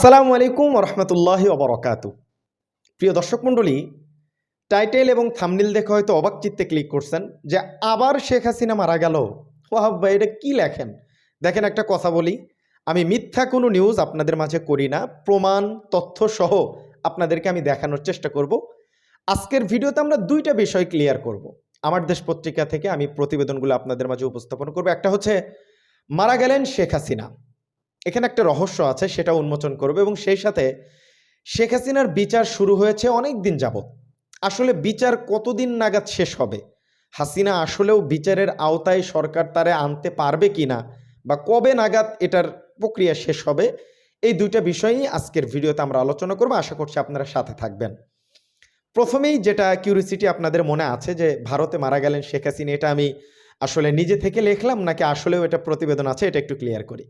আসসালামু আলাইকুম রহমতুল্লাহি অবরকাতু প্রিয় দর্শক মণ্ডলী, টাইটেল এবং থামনিল দেখে হয়তো অবাক চিত্তে ক্লিক করছেন যে আবার শেখ হাসিনা মারা গেল। ওয়াহাব ভাই, এটা কী লেখেন? দেখেন একটা কথা বলি, আমি মিথ্যা কোনো নিউজ আপনাদের মাঝে করি না, প্রমাণ, তথ্য সহ আপনাদেরকে আমি দেখানোর চেষ্টা করব। আজকের ভিডিওতে আমরা দুইটা বিষয় ক্লিয়ার করব। আমার দেশ পত্রিকা থেকে আমি প্রতিবেদনগুলো আপনাদের মাঝে উপস্থাপন করব। একটা হচ্ছে, মারা গেলেন শেখ হাসিনা। এখানে একটা রহস্য আছে, সেটা উন্মোচন করবে এবং সেই সাথে শেখ হাসিনার বিচার শুরু হয়েছে অনেক দিন যাবত আসলে বিচার কতদিন নাগাদ শেষ হবে? হাসিনা আসলেও বিচারের আওতায় সরকার তারে আনতে পারবে কি না বা কবে নাগাদ এটার প্রক্রিয়া শেষ হবে, এই দুইটা বিষয়ই আজকের ভিডিওতে আমরা আলোচনা করব। আশা করছি আপনারা সাথে থাকবেন। প্রথমেই যেটা কিউরিসিটি আপনাদের মনে আছে যে, ভারতে মারা গেলেন শেখ হাসিনা, এটা আমি আসলে নিজে থেকে লিখলাম নাকি আসলেও এটা প্রতিবেদন আছে, এটা একটু ক্লিয়ার করি।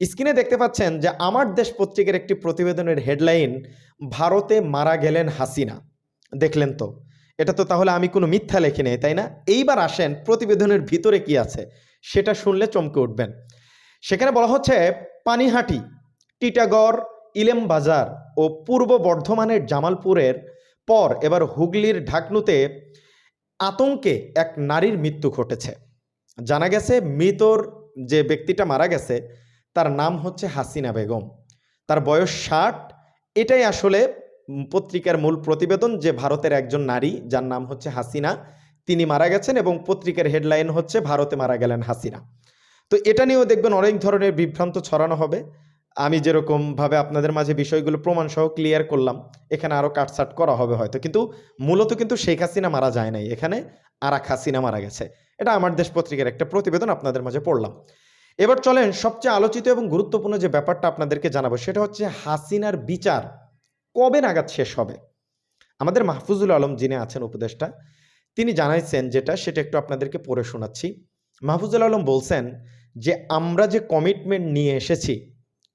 স্ক্রিনে দেখতে পাচ্ছেন যে আমার দেশ পত্রিকার একটি প্রতিবেদনের হেডলাইন, ভারতে মারা গেলেন হাসিনা। দেখলেন তো। এটা তো তাহলে আমি কোনো মিথ্যা লেখি নেই, তাই না? এইবার আসেন, প্রতিবেদনের ভিতরে কি আছে? সেটা শুনলে চমকে উঠবেন। সেখানে বলা হচ্ছে, পানিহাটি, টিটাগড়, ইলেম বাজার ও পূর্ব বর্ধমানের জামালপুরের পর এবার হুগলির ঢাকনুতে আতঙ্কে এক নারীর মৃত্যু ঘটেছে। জানা গেছে, মৃতর যে ব্যক্তিটা মারা গেছে তার নাম হচ্ছে হাসিনা বেগম। তার বয়স ষাট। এটাই আসলে পত্রিকার মূল প্রতিবেদন যে ভারতের একজন নারী, যার নাম হচ্ছে হাসিনা, তিনি মারা গেছেন এবং পত্রিকার হেডলাইন হচ্ছে, ভারতে মারা গেলেন হাসিনা। তো এটা নিয়েও দেখবেন অনেক ধরনের বিভ্রান্ত ছড়ানো হবে। আমি যেরকমভাবে আপনাদের মাঝে বিষয়গুলো প্রমাণ সহ ক্লিয়ার করলাম, এখানে আরও কাটসাট করা হবে হয়তো। কিন্তু মূলত কিন্তু শেখ হাসিনা মারা যায় নাই। এখানে আরাক হাসিনা মারা গেছে। এটা আমার দেশ পত্রিকার একটা প্রতিবেদন, আপনাদের মাঝে পড়লাম। এবার চলেন সবচেয়ে আলোচিত এবং গুরুত্বপূর্ণ যে ব্যাপারটা আপনাদেরকে জানাব, সেটা হচ্ছে হাসিনার বিচার কবে নাগাদ শেষ হবে? আমাদের মাহফুজুল আলম যিনি আছেন উপদেষ্টা, তিনি জানাইছেন যেটা, সেটা একটু আপনাদেরকে পড়ে শোনাচ্ছি। মাহফুজুল আলম বলছেন যে, আমরা যে কমিটমেন্ট নিয়ে এসেছি,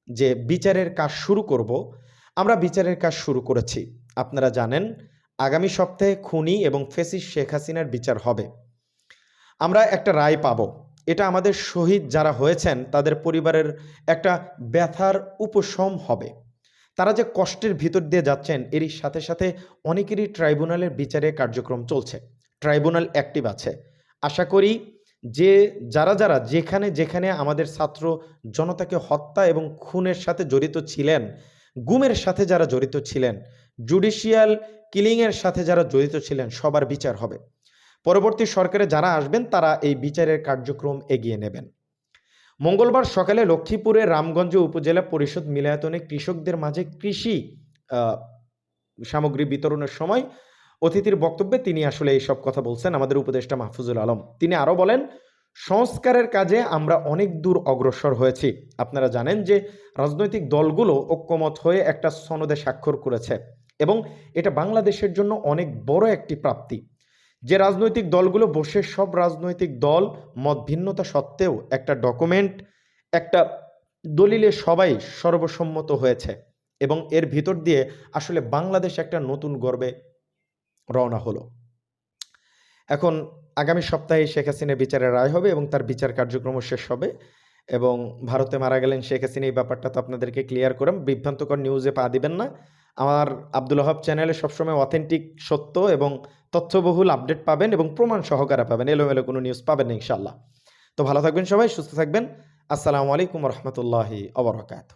যে বিচারের কাজ শুরু করব, আমরা বিচারের কাজ শুরু করেছি। আপনারা জানেন, আগামী সপ্তাহে খুনি এবং ফেসিস শেখ হাসিনার বিচার হবে। আমরা একটা রায় পাবো এটা আমাদের শহীদ যারা হয়েছেন, তাদের পরিবারের একটা ব্যথার উপশম হবে। তারা যে কষ্টের ভিতর দিয়ে যাচ্ছেন, এরই সাথে সাথে অনেকেরই ট্রাইব্যুনালের বিচারে কার্যক্রম চলছে। ট্রাইব্যুনাল অ্যাক্টিভ আছে। আশা করি যে যারা যারা যেখানে যেখানে আমাদের ছাত্র জনতাকে হত্যা এবং খুনের সাথে জড়িত ছিলেন, গুমের সাথে যারা জড়িত ছিলেন, জুডিশিয়াল কিলিংয়ের সাথে যারা জড়িত ছিলেন, সবার বিচার হবে। পরবর্তী সরকারে যারা আসবেন, তারা এই বিচারের কার্যক্রম এগিয়ে নেবেন। মঙ্গলবার সকালে লক্ষ্মীপুরের রামগঞ্জ উপজেলা পরিষদ মিলায়তনে কৃষকদের মাঝে কৃষি সামগ্রী বিতরণের সময় অতিথির বক্তব্যে তিনি আসলে এই সব কথা বলছেন আমাদের উপদেষ্টা মাহফুজুল আলম। তিনি আরও বলেন, সংস্কারের কাজে আমরা অনেক দূর অগ্রসর হয়েছি। আপনারা জানেন যে রাজনৈতিক দলগুলো ঐক্যমত হয়ে একটা সনদে স্বাক্ষর করেছে এবং এটা বাংলাদেশের জন্য অনেক বড় একটি প্রাপ্তি। যে রাজনৈতিক দলগুলো বসে সব রাজনৈতিক দল মত ভিন্নতা সত্ত্বেও একটা ডকুমেন্ট একটা দলিলে সবাই সর্বসম্মত হয়েছে এবং এর ভিতর দিয়ে আসলে বাংলাদেশ একটা নতুন গর্বে রওনা হলো। এখন আগামী সপ্তাহে শেখ হাসিনার বিচারের রায় হবে এবং তার বিচার কার্যক্রম শেষ হবে এবং ভারতে মারা গেলেন শেখ হাসিনা, এই ব্যাপারটা তো আপনাদেরকে ক্লিয়ার করলাম বিভ্রান্তকর নিউজে পা দিবেন না। আমার আব্দুল হাব চ্যানেলে সবসময় অথেন্টিক সত্য এবং তথ্যবহুল আপডেট পাবেন এবং প্রমাণ সহকারে পাবেন। এলোমেলো কোনো নিউজ পাবেন না ইনশাল্লাহ তো ভালো থাকবেন সবাই, সুস্থ থাকবেন। আসসালামু আলাইকুম রহমতুল্লাহি অবরকাত